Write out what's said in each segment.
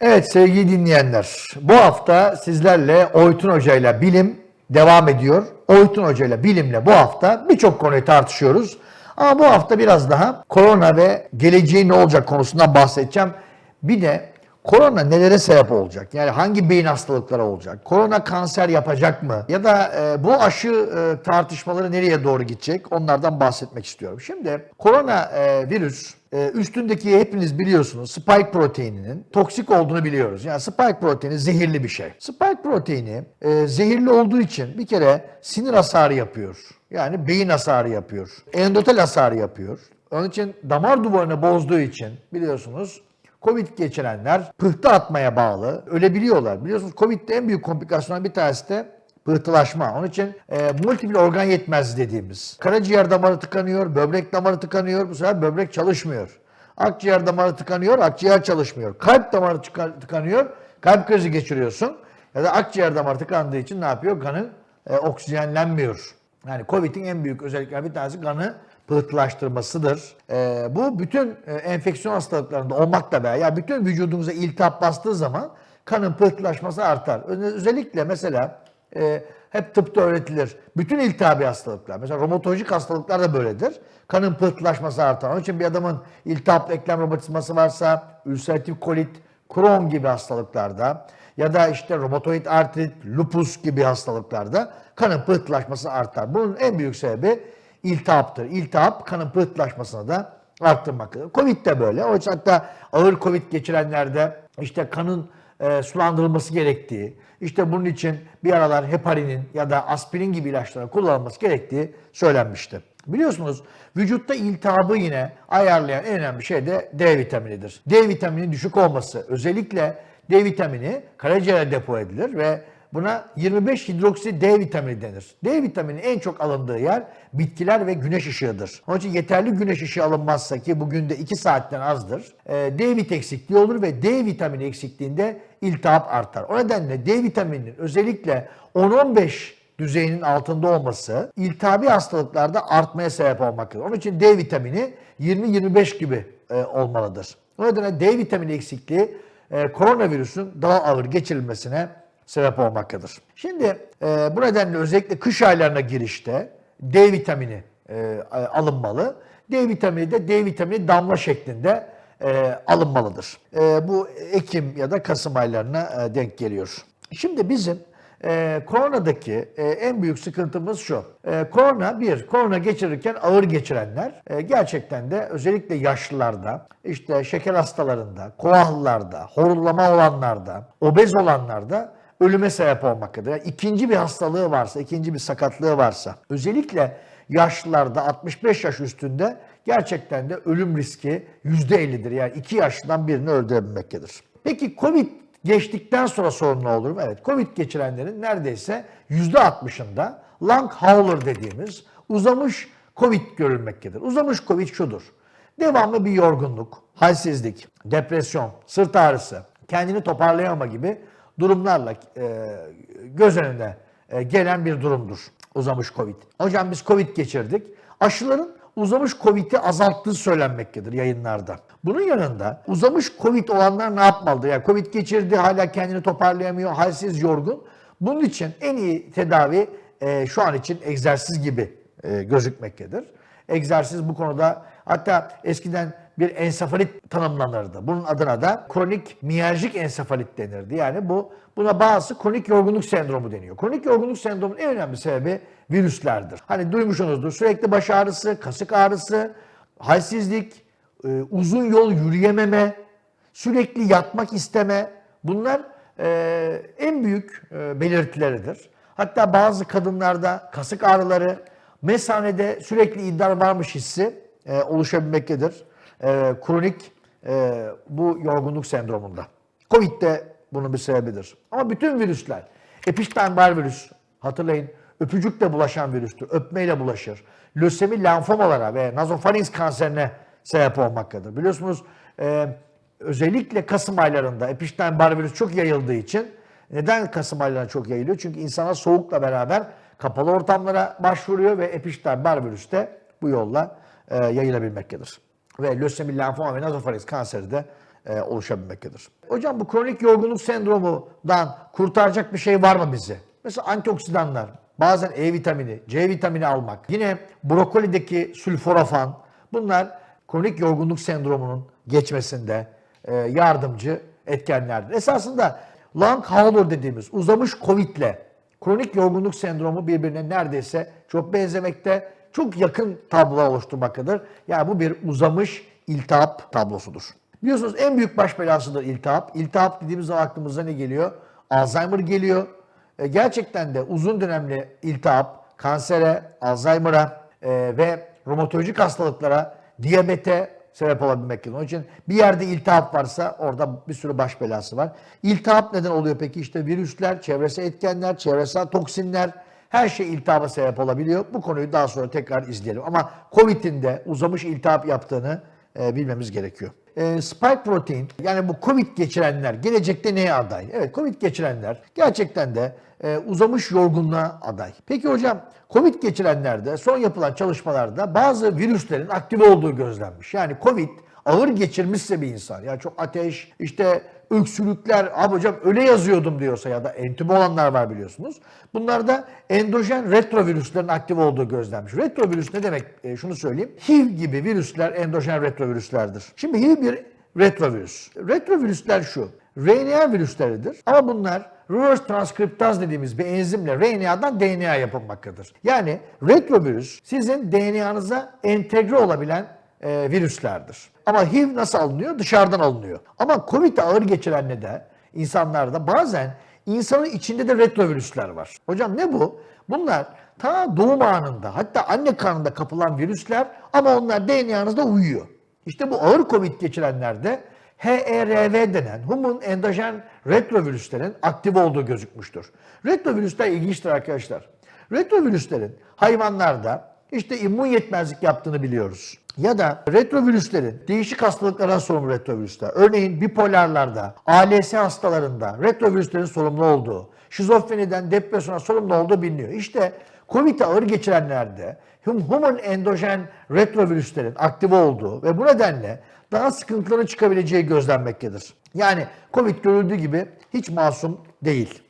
Evet sevgili dinleyenler, bu hafta sizlerle Oytun Hoca ile bilim devam ediyor. Oytun Hoca ile bilimle bu hafta birçok konuyu tartışıyoruz. Ama bu hafta biraz daha korona ve geleceği ne olacak konusundan bahsedeceğim. Bir de korona nelere sebep olacak? Yani hangi beyin hastalıkları olacak? Korona kanser yapacak mı? Ya da e, bu aşı e, tartışmaları nereye doğru gidecek? Onlardan bahsetmek istiyorum. Şimdi korona e, virüs e, üstündeki hepiniz biliyorsunuz spike proteininin toksik olduğunu biliyoruz. Yani spike proteini zehirli bir şey. Spike proteini e, zehirli olduğu için bir kere sinir hasarı yapıyor. Yani beyin hasarı yapıyor. Endotel hasarı yapıyor. Onun için damar duvarını bozduğu için biliyorsunuz Covid geçirenler pıhtı atmaya bağlı ölebiliyorlar. Biliyorsunuz Covid'de en büyük komplikasyonlar bir tanesi de pıhtılaşma. Onun için e, multiple organ yetmezliği dediğimiz. Karaciğer damarı tıkanıyor, böbrek damarı tıkanıyor. Bu sefer böbrek çalışmıyor. Akciğer damarı tıkanıyor, akciğer çalışmıyor. Kalp damarı tıka- tıkanıyor, kalp krizi geçiriyorsun. Ya da akciğer damarı tıkandığı için ne yapıyor? Kanın e, oksijenlenmiyor. Yani Covid'in en büyük özelliklerinden bir tanesi kanı pıhtılaştırmasıdır. Ee, bu bütün e, enfeksiyon hastalıklarında olmakla beraber, yani bütün vücudunuza iltihap bastığı zaman kanın pıhtılaşması artar. Özellikle mesela e, hep tıpta öğretilir. Bütün iltihabi hastalıklar, mesela romatolojik hastalıklar da böyledir. Kanın pıhtılaşması artar. Onun için bir adamın iltihaplı eklem romatizması varsa, ülseratif kolit, Crohn gibi hastalıklarda ya da işte romatoid artrit, lupus gibi hastalıklarda kanın pıhtılaşması artar. Bunun en büyük sebebi iltihaptır. İltihap kanın pıhtılaşmasını da arttırmaktadır. Covid de böyle. O yüzden hatta ağır Covid geçirenlerde işte kanın e, sulandırılması gerektiği, işte bunun için bir aralar heparinin ya da aspirin gibi ilaçların kullanılması gerektiği söylenmişti. Biliyorsunuz vücutta iltihabı yine ayarlayan en önemli şey de D vitaminidir. D vitamini düşük olması özellikle D vitamini karaciğere depo edilir ve buna 25 hidroksi D vitamini denir. D vitamini en çok alındığı yer bitkiler ve güneş ışığıdır. Onun için yeterli güneş ışığı alınmazsa ki bugün de 2 saatten azdır. e, D vit eksikliği olur ve D vitamini eksikliğinde iltihap artar. O nedenle D vitamininin özellikle 10-15 düzeyinin altında olması iltihabi hastalıklarda artmaya sebep olmaktadır. Onun için D vitamini 20-25 gibi e, olmalıdır. O nedenle D vitamini eksikliği e, koronavirüsün daha ağır geçirilmesine sebep olmaktadır. Şimdi e, bu nedenle özellikle kış aylarına girişte D vitamini e, alınmalı. D vitamini de D vitamini damla şeklinde e, alınmalıdır. E, bu Ekim ya da Kasım aylarına e, denk geliyor. Şimdi bizim e, koronadaki e, en büyük sıkıntımız şu. E, korona bir, korona geçirirken ağır geçirenler e, gerçekten de özellikle yaşlılarda, işte şeker hastalarında, koahlılarda, horullama olanlarda, obez olanlarda ölüme sebep olmaktadır. Yani ikinci bir hastalığı varsa, ikinci bir sakatlığı varsa, özellikle yaşlılarda 65 yaş üstünde gerçekten de ölüm riski %50'dir. Yani iki yaşlıdan birini öldürebilmektedir. Peki Covid geçtikten sonra sorun ne olur? Evet, Covid geçirenlerin neredeyse %60'ında long hauler dediğimiz uzamış Covid görülmektedir. Uzamış Covid şudur. Devamlı bir yorgunluk, halsizlik, depresyon, sırt ağrısı, kendini toparlayamama gibi durumlarla e, göz önüne e, gelen bir durumdur uzamış Covid. Hocam biz Covid geçirdik. Aşıların uzamış Covid'i azalttığı söylenmektedir yayınlarda. Bunun yanında uzamış Covid olanlar ne yapmalıdır? Yani Covid geçirdi hala kendini toparlayamıyor, halsiz, yorgun. Bunun için en iyi tedavi e, şu an için egzersiz gibi e, gözükmektedir. Egzersiz bu konuda hatta eskiden bir ensefalit tanımlanırdı. Bunun adına da kronik miyerjik ensefalit denirdi. Yani bu buna bazı kronik yorgunluk sendromu deniyor. Kronik yorgunluk sendromunun en önemli sebebi virüslerdir. Hani duymuşsunuzdur sürekli baş ağrısı, kasık ağrısı, halsizlik, e, uzun yol yürüyememe, sürekli yatmak isteme bunlar e, en büyük e, belirtileridir. Hatta bazı kadınlarda kasık ağrıları, mesanede sürekli idrar varmış hissi oluşabilmektedir. E, kronik e, bu yorgunluk sendromunda. Covid de bunun bir sebebidir. Ama bütün virüsler, Epstein-Barr virüs hatırlayın öpücükle bulaşan virüstür. Öpmeyle bulaşır. Lösemi lenfomalara ve nazofarinx kanserine sebep olmaktadır. Biliyorsunuz e, özellikle Kasım aylarında Epstein-Barr virüs çok yayıldığı için neden Kasım aylarında çok yayılıyor? Çünkü insana soğukla beraber kapalı ortamlara başvuruyor ve Epstein-Barr virüs de bu yolla e, yayılabilmektedir. Ve lösemi, lenfoma ve nazofarinx kanseri de e, oluşabilmektedir. Hocam bu kronik yorgunluk sendromundan kurtaracak bir şey var mı bize? Mesela antioksidanlar, bazen E vitamini, C vitamini almak, yine brokolideki sülforafan bunlar kronik yorgunluk sendromunun geçmesinde e, yardımcı etkenlerdir. Esasında long hauler dediğimiz uzamış Covid'le kronik yorgunluk sendromu birbirine neredeyse çok benzemekte, çok yakın tablolar oluşturmaktadır. Yani bu bir uzamış iltihap tablosudur. Biliyorsunuz en büyük baş belasıdır iltihap. İltihap dediğimiz zaman aklımıza ne geliyor? Alzheimer geliyor. E, gerçekten de uzun dönemli iltihap kansere, Alzheimer'a e, ve romatolojik hastalıklara, diyabete sebep olabilmektedir. Onun için bir yerde iltihap varsa orada bir sürü baş belası var. İltihap neden oluyor peki? İşte virüsler, çevresel etkenler, çevresel toksinler her şey iltihaba sebep olabiliyor. Bu konuyu daha sonra tekrar izleyelim. Ama COVID'in de uzamış iltihap yaptığını e, bilmemiz gerekiyor. E, spike protein yani bu Covid geçirenler gelecekte neye aday? Evet Covid geçirenler gerçekten de e, uzamış yorgunluğa aday. Peki hocam Covid geçirenlerde son yapılan çalışmalarda bazı virüslerin aktive olduğu gözlenmiş. Yani Covid ağır geçirmişse bir insan yani çok ateş işte öksürükler abi hocam öyle yazıyordum diyorsa ya da entübe olanlar var biliyorsunuz. Bunlarda endojen retrovirüslerin aktif olduğu gözlenmiş. Retrovirüs ne demek? E, şunu söyleyeyim. HIV gibi virüsler endojen retrovirüslerdir. Şimdi HIV bir retrovirüs. Retrovirüsler şu. RNA virüsleridir ama bunlar reverse transkriptaz dediğimiz bir enzimle RNA'dan DNA yapılmaktadır. Yani retrovirüs sizin DNA'nıza entegre olabilen e, virüslerdir. Ama HIV nasıl alınıyor? Dışarıdan alınıyor. Ama Covid ağır geçirenle de insanlarda bazen insanın içinde de retrovirüsler var. Hocam ne bu? Bunlar ta doğum anında hatta anne karnında kapılan virüsler ama onlar DNA'nızda uyuyor. İşte bu ağır Covid geçirenlerde HERV denen human endojen retrovirüslerin aktif olduğu gözükmüştür. Retrovirüsler ilginçtir arkadaşlar. Retrovirüslerin hayvanlarda işte immün yetmezlik yaptığını biliyoruz. Ya da retrovirüslerin değişik hastalıklara sorumlu retrovirüsler. Örneğin bipolarlarda, ALS hastalarında retrovirüslerin sorumlu olduğu, şizofreniden depresyona sorumlu olduğu biliniyor. İşte Covid ağır geçirenlerde human endojen retrovirüslerin aktif olduğu ve bu nedenle daha sıkıntıların çıkabileceği gözlenmektedir. Yani Covid görüldüğü gibi hiç masum değil.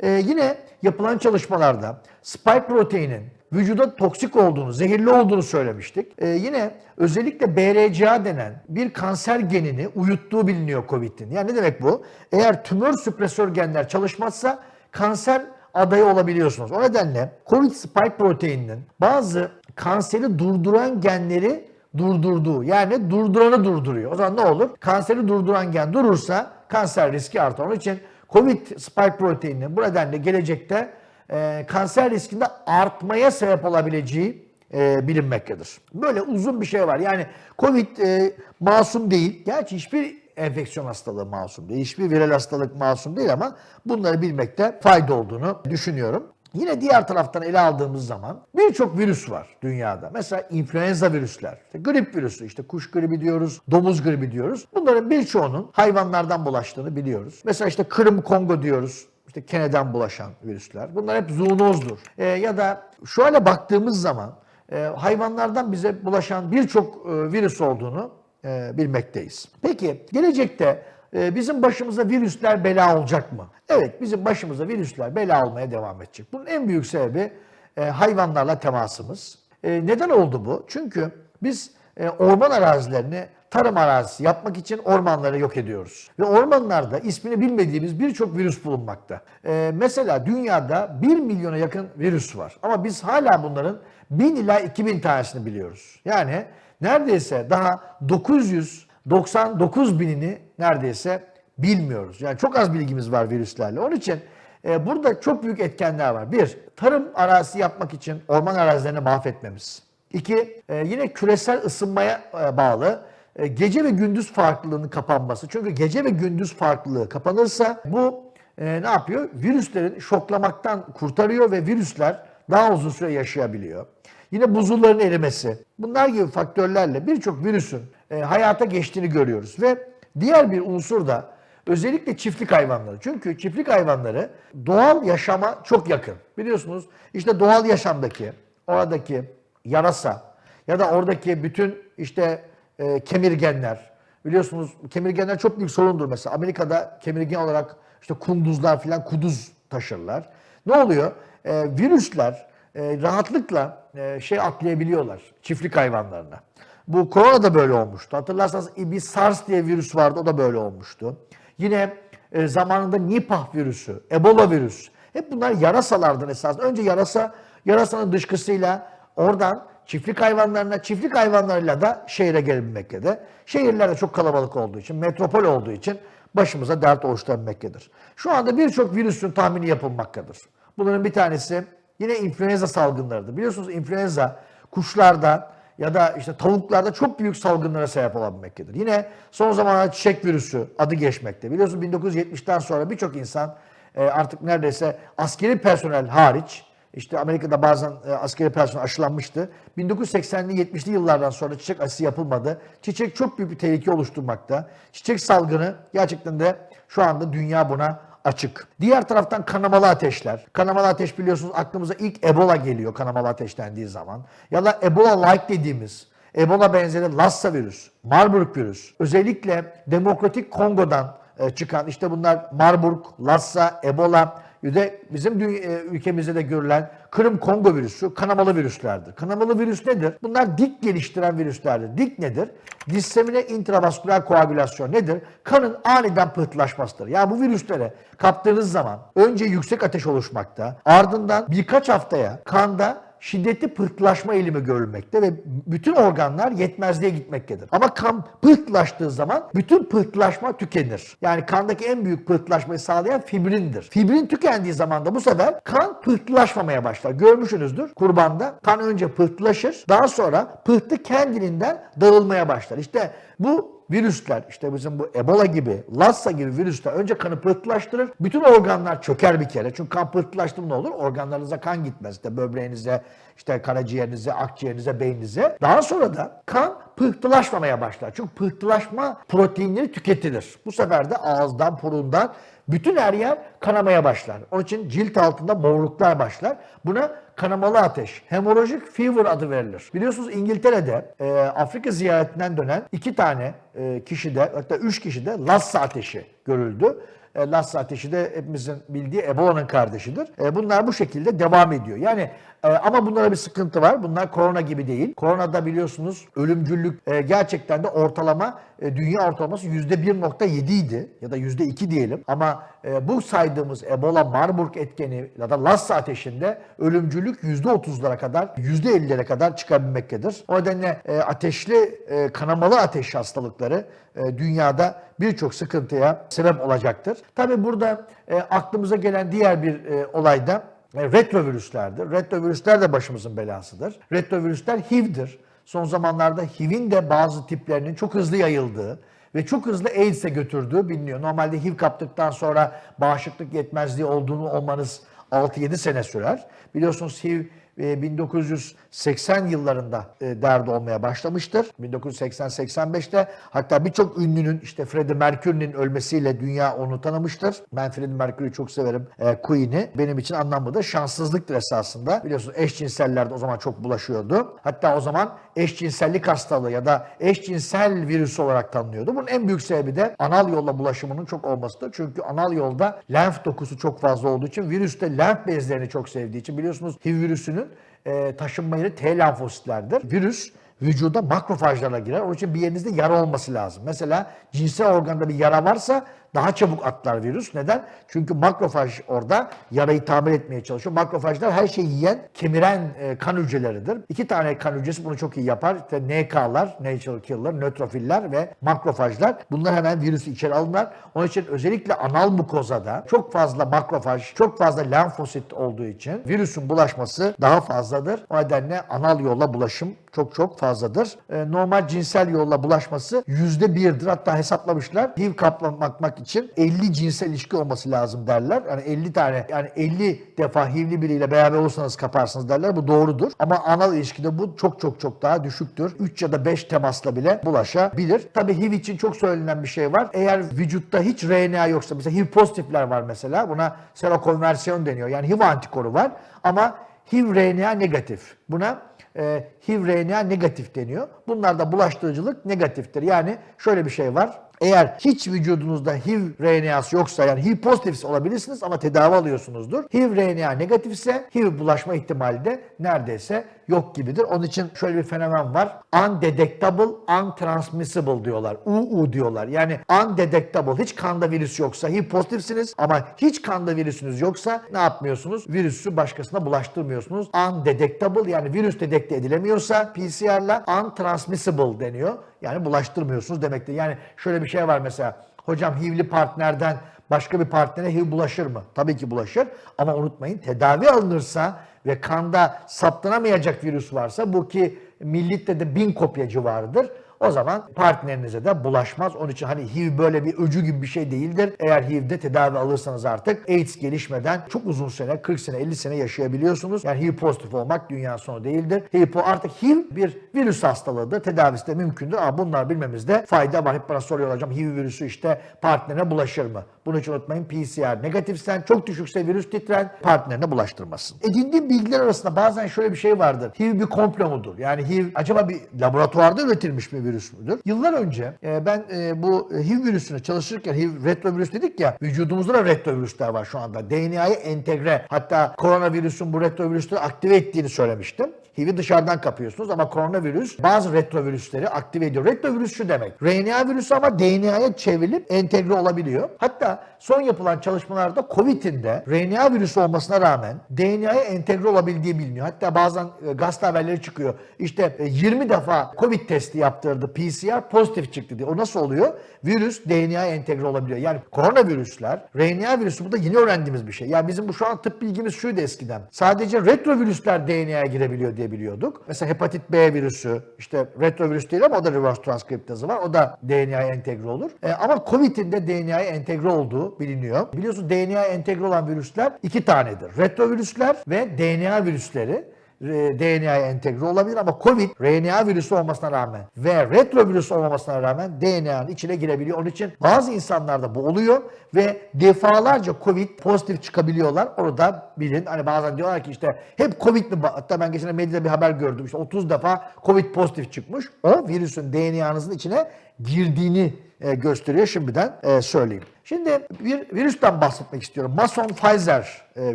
Ee, yine yapılan çalışmalarda spike proteinin vücuda toksik olduğunu, zehirli olduğunu söylemiştik. Ee, yine özellikle BRCA denen bir kanser genini uyuttuğu biliniyor COVID'in. Yani ne demek bu? Eğer tümör süpresör genler çalışmazsa kanser adayı olabiliyorsunuz. O nedenle COVID spike proteininin bazı kanseri durduran genleri durdurduğu yani durduranı durduruyor. O zaman ne olur? Kanseri durduran gen durursa kanser riski artar. Onun için COVID spike proteininin bu nedenle gelecekte e, kanser riskinde artmaya sebep olabileceği e, bilinmektedir. Böyle uzun bir şey var. Yani COVID e, masum değil. Gerçi hiçbir enfeksiyon hastalığı masum değil. Hiçbir viral hastalık masum değil ama bunları bilmekte fayda olduğunu düşünüyorum. Yine diğer taraftan ele aldığımız zaman birçok virüs var dünyada. Mesela influenza virüsler, işte grip virüsü, işte kuş gribi diyoruz, domuz gribi diyoruz. Bunların birçoğunun hayvanlardan bulaştığını biliyoruz. Mesela işte Kırım Kongo diyoruz, işte keneden bulaşan virüsler. Bunlar hep zoonozdur. E, ya da şu hale baktığımız zaman e, hayvanlardan bize bulaşan birçok e, virüs olduğunu e, bilmekteyiz. Peki gelecekte e, bizim başımıza virüsler bela olacak mı? Evet bizim başımıza virüsler bela olmaya devam edecek. Bunun en büyük sebebi e, hayvanlarla temasımız. E, neden oldu bu? Çünkü biz e, orman arazilerini tarım arazisi yapmak için ormanları yok ediyoruz. Ve ormanlarda ismini bilmediğimiz birçok virüs bulunmakta. Ee, mesela dünyada 1 milyona yakın virüs var. Ama biz hala bunların 1000 ila 2000 tanesini biliyoruz. Yani neredeyse daha 999 binini neredeyse bilmiyoruz. Yani çok az bilgimiz var virüslerle. Onun için e, burada çok büyük etkenler var. Bir, tarım arazisi yapmak için orman arazilerini mahvetmemiz. İki, e, yine küresel ısınmaya e, bağlı gece ve gündüz farklılığının kapanması. Çünkü gece ve gündüz farklılığı kapanırsa bu e, ne yapıyor? Virüslerin şoklamaktan kurtarıyor ve virüsler daha uzun süre yaşayabiliyor. Yine buzulların erimesi. Bunlar gibi faktörlerle birçok virüsün e, hayata geçtiğini görüyoruz. Ve diğer bir unsur da özellikle çiftlik hayvanları. Çünkü çiftlik hayvanları doğal yaşama çok yakın. Biliyorsunuz işte doğal yaşamdaki, oradaki yarasa ya da oradaki bütün işte e, kemirgenler Biliyorsunuz kemirgenler çok büyük sorundur mesela. Amerika'da kemirgen olarak işte kunduzlar filan kuduz taşırlar. Ne oluyor? Ee, virüsler e, rahatlıkla e, şey atlayabiliyorlar çiftlik hayvanlarına. Bu korona da böyle olmuştu. Hatırlarsanız bir SARS diye virüs vardı o da böyle olmuştu. Yine e, zamanında Nipah virüsü, Ebola virüs. Hep bunlar yarasalardan esasında. Önce yarasa, yarasanın dışkısıyla oradan çiftlik hayvanlarına, çiftlik hayvanlarıyla da şehire gelebilmektedir. Şehirlerde çok kalabalık olduğu için, metropol olduğu için başımıza dert oluşturabilmektedir. Şu anda birçok virüsün tahmini yapılmaktadır. Bunların bir tanesi yine influenza salgınlarıdır. Biliyorsunuz influenza kuşlarda ya da işte tavuklarda çok büyük salgınlara sebep olabilmektedir. Yine son zamanlarda çiçek virüsü adı geçmekte. Biliyorsunuz 1970'ten sonra birçok insan e, artık neredeyse askeri personel hariç işte Amerika'da bazen e, askeri personel aşılanmıştı. 1980'li 70'li yıllardan sonra çiçek aşısı yapılmadı. Çiçek çok büyük bir tehlike oluşturmakta. Çiçek salgını gerçekten de şu anda dünya buna açık. Diğer taraftan kanamalı ateşler. Kanamalı ateş biliyorsunuz aklımıza ilk Ebola geliyor kanamalı ateş dendiği zaman. Ya da Ebola-like dediğimiz Ebola benzeri Lassa virüs, Marburg virüs. Özellikle Demokratik Kongo'dan e, çıkan işte bunlar Marburg, Lassa, Ebola bir de bizim e, ülkemizde de görülen Kırım Kongo virüsü kanamalı virüslerdir. Kanamalı virüs nedir? Bunlar dik geliştiren virüslerdir. Dik nedir? Dissemine intravasküler koagülasyon nedir? Kanın aniden pıhtılaşmasıdır. Yani bu virüslere kaptığınız zaman önce yüksek ateş oluşmakta, ardından birkaç haftaya kanda şiddetli pıhtılaşma eğilimi görülmekte ve bütün organlar yetmezliğe gitmektedir. Ama kan pıhtılaştığı zaman bütün pıhtılaşma tükenir. Yani kandaki en büyük pıhtılaşmayı sağlayan fibrindir. Fibrin tükendiği zaman da bu sefer kan pıhtılaşmamaya başlar. Görmüşsünüzdür kurbanda kan önce pıhtılaşır daha sonra pıhtı kendiliğinden dağılmaya başlar. İşte bu virüsler işte bizim bu Ebola gibi, Lassa gibi virüsler önce kanı pıhtılaştırır. Bütün organlar çöker bir kere. Çünkü kan pıhtılaştı mı ne olur? Organlarınıza kan gitmez. İşte böbreğinize, işte karaciğerinize, akciğerinize, beyninize. Daha sonra da kan pıhtılaşmamaya başlar. Çünkü pıhtılaşma proteinleri tüketilir. Bu sefer de ağızdan, burundan bütün her yer kanamaya başlar. Onun için cilt altında morluklar başlar. Buna kanamalı ateş, hemorajik fever adı verilir. Biliyorsunuz İngiltere'de e, Afrika ziyaretinden dönen iki tane e, kişide hatta üç kişide Lassa ateşi görüldü. E, Lassa ateşi de hepimizin bildiği Ebola'nın kardeşidir. E, bunlar bu şekilde devam ediyor. Yani e, ama bunlara bir sıkıntı var. Bunlar korona gibi değil. Koronada biliyorsunuz ölümcüllük e, gerçekten de ortalama e, dünya ortalaması %1.7 idi ya da %2 diyelim. Ama e, bu saydığımız Ebola, Marburg etkeni ya da Lassa ateşinde ölümcülük %30'lara kadar, %50'lere kadar çıkabilmektedir. O nedenle ateşli, kanamalı ateş hastalıkları dünyada birçok sıkıntıya sebep olacaktır. Tabi burada aklımıza gelen diğer bir e, olay da retrovirüslerdir. Retrovirüsler de başımızın belasıdır. Retrovirüsler HIV'dir. Son zamanlarda HIV'in de bazı tiplerinin çok hızlı yayıldığı ve çok hızlı AIDS'e götürdüğü biliniyor. Normalde HIV kaptıktan sonra bağışıklık yetmezliği olduğunu olmanız 6-7 sene sürer. Biliyorsunuz HIV e, 1980 yıllarında e, derdi olmaya başlamıştır. 1980-85'te hatta birçok ünlünün işte Freddie Mercury'nin ölmesiyle dünya onu tanımıştır. Ben Freddie Mercury'yi çok severim. E, Queen'i benim için anlamlı da şanssızlıktır esasında. Biliyorsunuz eşcinseller de o zaman çok bulaşıyordu. Hatta o zaman eşcinsellik hastalığı ya da eşcinsel virüs olarak tanınıyordu. Bunun en büyük sebebi de anal yolla bulaşımının çok olmasıdır. Çünkü anal yolda lenf dokusu çok fazla olduğu için virüs de lenf bezlerini çok sevdiği için biliyorsunuz HIV virüsünün e, taşınma yeri T lenfositlerdir. Virüs vücuda makrofajlarla girer. Onun için bir yerinizde yara olması lazım. Mesela cinsel organda bir yara varsa daha çabuk atlar virüs. Neden? Çünkü makrofaj orada yarayı tamir etmeye çalışıyor. Makrofajlar her şeyi yiyen, kemiren e, kan hücreleridir. İki tane kan hücresi bunu çok iyi yapar. İşte NK'lar, natural killer, nötrofiller ve makrofajlar. Bunlar hemen virüsü içeri alırlar. Onun için özellikle anal mukozada çok fazla makrofaj, çok fazla lenfosit olduğu için virüsün bulaşması daha fazladır. O nedenle anal yolla bulaşım çok çok fazladır. E, normal cinsel yolla bulaşması yüzde birdir. Hatta hesaplamışlar. HIV kaplanmak için 50 cinsel ilişki olması lazım derler. Yani 50 tane yani 50 defa HIV'li biriyle beraber olursanız kaparsınız derler. Bu doğrudur. Ama anal ilişkide bu çok çok çok daha düşüktür. 3 ya da 5 temasla bile bulaşabilir. Tabii HIV için çok söylenen bir şey var. Eğer vücutta hiç RNA yoksa mesela HIV pozitifler var mesela. Buna serokonversiyon deniyor. Yani HIV antikoru var ama HIV RNA negatif. Buna e, HIV RNA negatif deniyor. Bunlarda bulaştırıcılık negatiftir. Yani şöyle bir şey var. Eğer hiç vücudunuzda HIV RNA'sı yoksa yani HIV pozitif olabilirsiniz ama tedavi alıyorsunuzdur. HIV RNA negatif ise HIV bulaşma ihtimali de neredeyse yok gibidir. Onun için şöyle bir fenomen var. Undetectable, untransmissible diyorlar. UU diyorlar. Yani undetectable, hiç kanda virüs yoksa HIV pozitifsiniz ama hiç kanda virüsünüz yoksa ne yapmıyorsunuz? Virüsü başkasına bulaştırmıyorsunuz. Undetectable yani virüs dedekte edilemiyorsa PCR'la untransmissible deniyor. Yani bulaştırmıyorsunuz demektir. Yani şöyle bir şey var mesela. Hocam HIV'li partnerden başka bir partnere HIV bulaşır mı? Tabii ki bulaşır. Ama unutmayın tedavi alınırsa ve kanda saptanamayacak virüs varsa bu ki millitte de bin kopya civarıdır. O zaman partnerinize de bulaşmaz. Onun için hani HIV böyle bir öcü gibi bir şey değildir. Eğer HIV'de tedavi alırsanız artık AIDS gelişmeden çok uzun sene, 40 sene, 50 sene yaşayabiliyorsunuz. Yani HIV pozitif olmak dünya sonu değildir. HIV artık HIV bir virüs hastalığıdır. Tedavisi de mümkündür. Ama bunlar bilmemizde fayda var. Hep bana soruyorlar hocam HIV virüsü işte partnerine bulaşır mı? Bunu hiç unutmayın PCR negatifsen çok düşükse virüs titren partnerine bulaştırmasın. Edindiğim bilgiler arasında bazen şöyle bir şey vardır. HIV bir komplo mudur? Yani HIV acaba bir laboratuvarda üretilmiş virüs müdür? Yıllar önce e, ben e, bu HIV virüsüne çalışırken HIV retrovirüs dedik ya vücudumuzda da retrovirüsler var şu anda. DNA'yı entegre hatta koronavirüsün bu retrovirüsleri aktive ettiğini söylemiştim. HIV'i dışarıdan kapıyorsunuz ama koronavirüs bazı retrovirüsleri aktive ediyor. Retrovirüs şu demek. RNA virüsü ama DNA'ya çevrilip entegre olabiliyor. Hatta son yapılan çalışmalarda COVID'in de RNA virüsü olmasına rağmen DNA'ya entegre olabildiği biliniyor. Hatta bazen e, gazete haberleri çıkıyor. İşte e, 20 defa COVID testi yaptırdı PCR pozitif çıktı diye. O nasıl oluyor? Virüs DNA'ya entegre olabiliyor. Yani koronavirüsler, RNA virüsü bu da yeni öğrendiğimiz bir şey. Yani bizim bu şu an tıp bilgimiz şuydu eskiden. Sadece retrovirüsler DNA'ya girebiliyor diye biliyorduk. Mesela hepatit B virüsü, işte retrovirüs değil ama o da reverse transkriptazı var. O da DNA'ya entegre olur. E, ama COVID'in de DNA'ya entegre olduğu biliniyor. Biliyorsun DNA'ya entegre olan virüsler iki tanedir. Retrovirüsler ve DNA virüsleri. DNA'ya entegre olabilir ama COVID RNA virüsü olmasına rağmen ve retrovirüs olmamasına rağmen DNA'nın içine girebiliyor. Onun için bazı insanlarda bu oluyor ve defalarca COVID pozitif çıkabiliyorlar. Onu da bilin. Hani bazen diyorlar ki işte hep COVID mi? Hatta ben geçen medyada bir haber gördüm. İşte 30 defa COVID pozitif çıkmış. O virüsün DNA'nızın içine girdiğini e, gösteriyor. Şimdiden e, söyleyeyim. Şimdi bir virüsten bahsetmek istiyorum. Mason Pfizer e,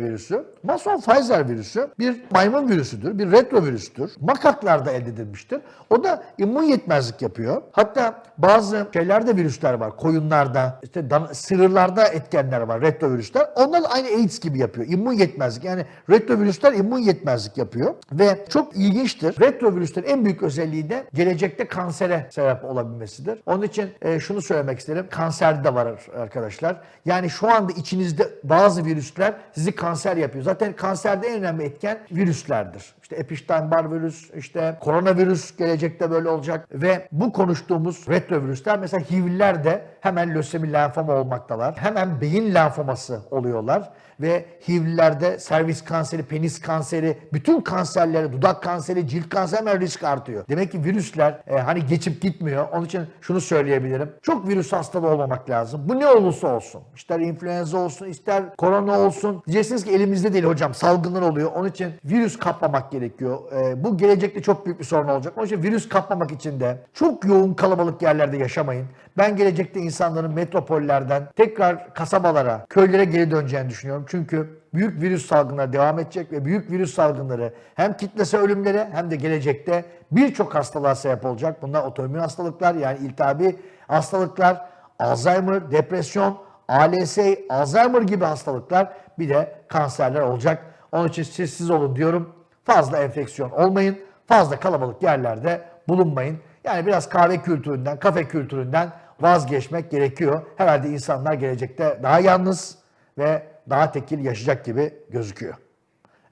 virüsü. Mason Pfizer virüsü bir maymun virüsüdür, bir retrovirüstür. Makaklarda elde edilmiştir. O da immün yetmezlik yapıyor. Hatta bazı şeylerde virüsler var. Koyunlarda, işte sığırlarda etkenler var, retrovirüsler. Onlar aynı AIDS gibi yapıyor. İmmün yetmezlik. Yani retrovirüsler immün yetmezlik yapıyor. Ve çok ilginçtir. Retrovirüslerin en büyük özelliği de gelecekte kansere sebep olabilmesidir. Onun için e, şunu söylemek isterim. Kanserde de var arkadaşlar. Yani şu anda içinizde bazı virüsler sizi kanser yapıyor. Zaten kanserde en önemli etken virüslerdir. İşte Epstein-Barr virüs, işte koronavirüs gelecekte böyle olacak ve bu konuştuğumuz retrovirüsler mesela HIV'liler de hemen lösemi lenfoma olmaktalar. Hemen beyin lenfoması oluyorlar ve HIV'lilerde servis kanseri, penis kanseri, bütün kanserleri, dudak kanseri, cilt kanseri hemen risk artıyor. Demek ki virüsler e, hani geçip gitmiyor. Onun için şunu söyleyebilirim. Çok virüs hastalığı olmamak lazım. Bu ne olursa olsun. İster influenza olsun, ister korona olsun. Diyeceksiniz ki elimizde değil hocam. Salgınlar oluyor. Onun için virüs kapmamak gerekiyor. E, bu gelecekte çok büyük bir sorun olacak. Onun için virüs kapmamak için de çok yoğun kalabalık yerlerde yaşamayın. Ben gelecekte insanların metropollerden tekrar kasabalara, köylere geri döneceğini düşünüyorum. Çünkü büyük virüs salgınları devam edecek ve büyük virüs salgınları hem kitlesel ölümlere hem de gelecekte birçok hastalığa sebep olacak. Bunlar otoimmün hastalıklar yani iltihabi hastalıklar, Alzheimer, depresyon, ALS, Alzheimer gibi hastalıklar bir de kanserler olacak. Onun için siz siz olun diyorum. Fazla enfeksiyon olmayın. Fazla kalabalık yerlerde bulunmayın. Yani biraz kahve kültüründen, kafe kültüründen vazgeçmek gerekiyor. Herhalde insanlar gelecekte daha yalnız ve daha tekil yaşayacak gibi gözüküyor.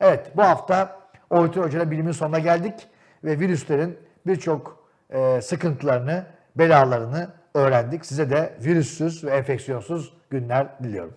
Evet bu hafta Oytun Hoca'yla bilimin sonuna geldik ve virüslerin birçok e, sıkıntılarını, belalarını öğrendik. Size de virüssüz ve enfeksiyonsuz günler diliyorum.